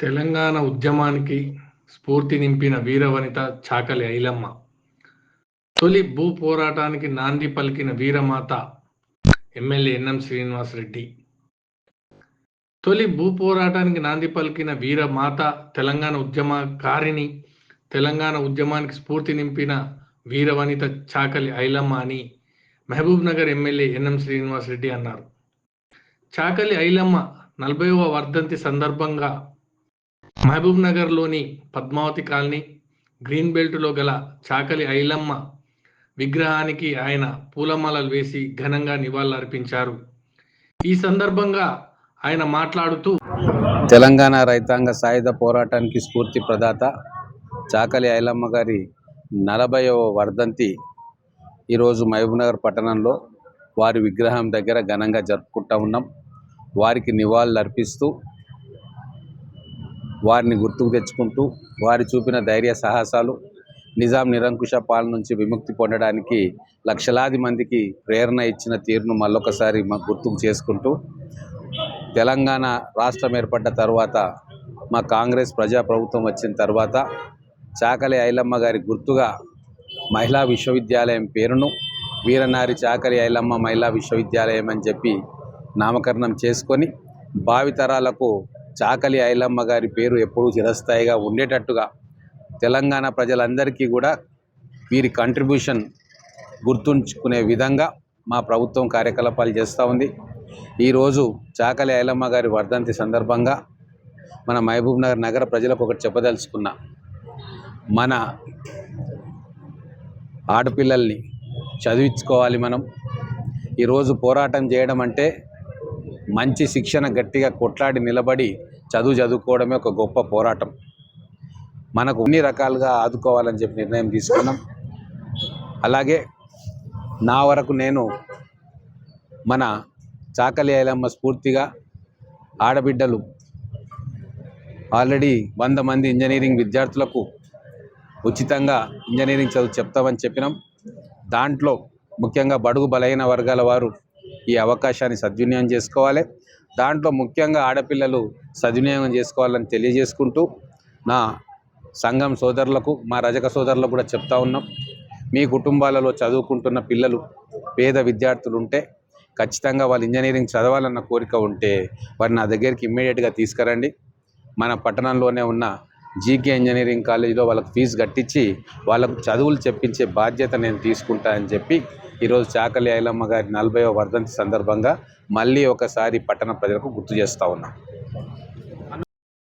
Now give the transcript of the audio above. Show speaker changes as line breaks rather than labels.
తెలంగాణ ఉద్యమానికి స్ఫూర్తి నింపిన వీరవనిత చాకలి ఐలమ్మ. తొలి భూ పోరాటానికి నాంది పలికిన వీరమాత ఎమ్మెల్యే ఎన్ఎం శ్రీనివాసరెడ్డి. తొలి భూ పోరాటానికి నాంది పలికిన వీరమాత తెలంగాణ ఉద్యమకారిణి తెలంగాణ ఉద్యమానికి స్ఫూర్తి నింపిన వీరవనిత చాకలి ఐలమ్మ అని మహబూబ్ నగర్ ఎమ్మెల్యే ఎన్ఎం శ్రీనివాసరెడ్డి అన్నారు. చాకలి ఐలమ్మ నలభైవ వర్ధంతి సందర్భంగా మహబూబ్ నగర్లోని పద్మావతి కాలనీ గ్రీన్ బెల్ట్లో గల చాకలి ఐలమ్మ విగ్రహానికి ఆయన పూలమాలలు వేసి ఘనంగా నివాళులర్పించారు. ఈ సందర్భంగా ఆయన మాట్లాడుతూ
తెలంగాణ రైతాంగ సాయుధ పోరాటానికి స్ఫూర్తి ప్రదాత చాకలి ఐలమ్మ గారి నలభైవ వర్ధంతి ఈరోజు మహబూబ్నగర్ పట్టణంలో వారి విగ్రహం దగ్గర ఘనంగా జరుపుకుంటా ఉన్నాం. వారికి నివాళులు అర్పిస్తూ వారిని గుర్తుకు తెచ్చుకుంటూ వారి చూపిన ధైర్య సాహసాలు నిజాం నిరంకుశ పాలన నుంచి విముక్తి పొందడానికి లక్షలాది మందికి ప్రేరణ ఇచ్చిన తీరును మళ్ళొకసారి మా గుర్తుకు చేసుకుంటూ తెలంగాణ రాష్ట్రం ఏర్పడ్డ తర్వాత మా కాంగ్రెస్ ప్రజా ప్రభుత్వం వచ్చిన తర్వాత చాకలి ఐలమ్మ గారి గుర్తుగా మహిళా విశ్వవిద్యాలయం పేరును వీరనారి చాకలి ఐలమ్మ మహిళా విశ్వవిద్యాలయం అని చెప్పి నామకరణం చేసుకొని భావితరాలకు చాకలి ఐలమ్మ గారి పేరు ఎప్పుడూ చిరస్థాయిగా ఉండేటట్టుగా తెలంగాణ ప్రజలందరికీ కూడా వీరి కంట్రిబ్యూషన్ గుర్తుంచుకునే విధంగా మా ప్రభుత్వం కార్యకలాపాలు చేస్తూ ఉంది. ఈరోజు చాకలి ఐలమ్మ గారి వర్ధంతి సందర్భంగా మన మహబూబ్ నగర్ నగర ప్రజలకు ఒకటి చెప్పదలుచుకున్నా. మన ఆడపిల్లల్ని చదివించుకోవాలి మనం. ఈరోజు పోరాటం చేయడం అంటే మంచి శిక్షణ గట్టిగా కొట్లాడి నిలబడి చదువు చదువుకోవడమే ఒక గొప్ప పోరాటం. మనకు అన్ని రకాలుగా ఆదుకోవాలని చెప్పి నిర్ణయం తీసుకున్నాం. అలాగే నా వరకు నేను మన చాకలి ఐలమ్మ స్ఫూర్తిగా ఆడబిడ్డలు ఆల్రెడీ వంద మంది ఇంజనీరింగ్ విద్యార్థులకు ఉచితంగా ఇంజనీరింగ్ చదువు చెప్తామని చెప్పినాం. దాంట్లో ముఖ్యంగా బడుగు బలైన వర్గాల వారు ఈ అవకాశాన్ని సద్వినియోగం చేసుకోవాలి. దాంట్లో ముఖ్యంగా ఆడపిల్లలు సద్వినియోగం చేసుకోవాలని తెలియజేసుకుంటూ నా సంఘం సోదరులకు మా రజక సోదరులకు కూడా చెప్తా ఉన్నాం. మీ కుటుంబాలలో చదువుకుంటున్న పిల్లలు పేద విద్యార్థులు ఉంటే ఖచ్చితంగా వాళ్ళు ఇంజనీరింగ్ చదవాలన్న కోరిక ఉంటే వారు నా దగ్గరికి ఇమ్మీడియట్గా తీసుకురండి. మన పట్టణంలోనే ఉన్న జీకే ఇంజనీరింగ్ కాలేజీలో వాళ్ళకి ఫీజు కట్టించి వాళ్ళకు చదువులు చెప్పించే బాధ్యత నేను తీసుకుంటా అని చెప్పి ఈరోజు చాకలి ఐలమ్మ గారి నలభైవ వర్ధంతి సందర్భంగా మళ్ళీ ఒకసారి పట్టణ ప్రజలకు గుర్తు చేస్తూ ఉన్నా.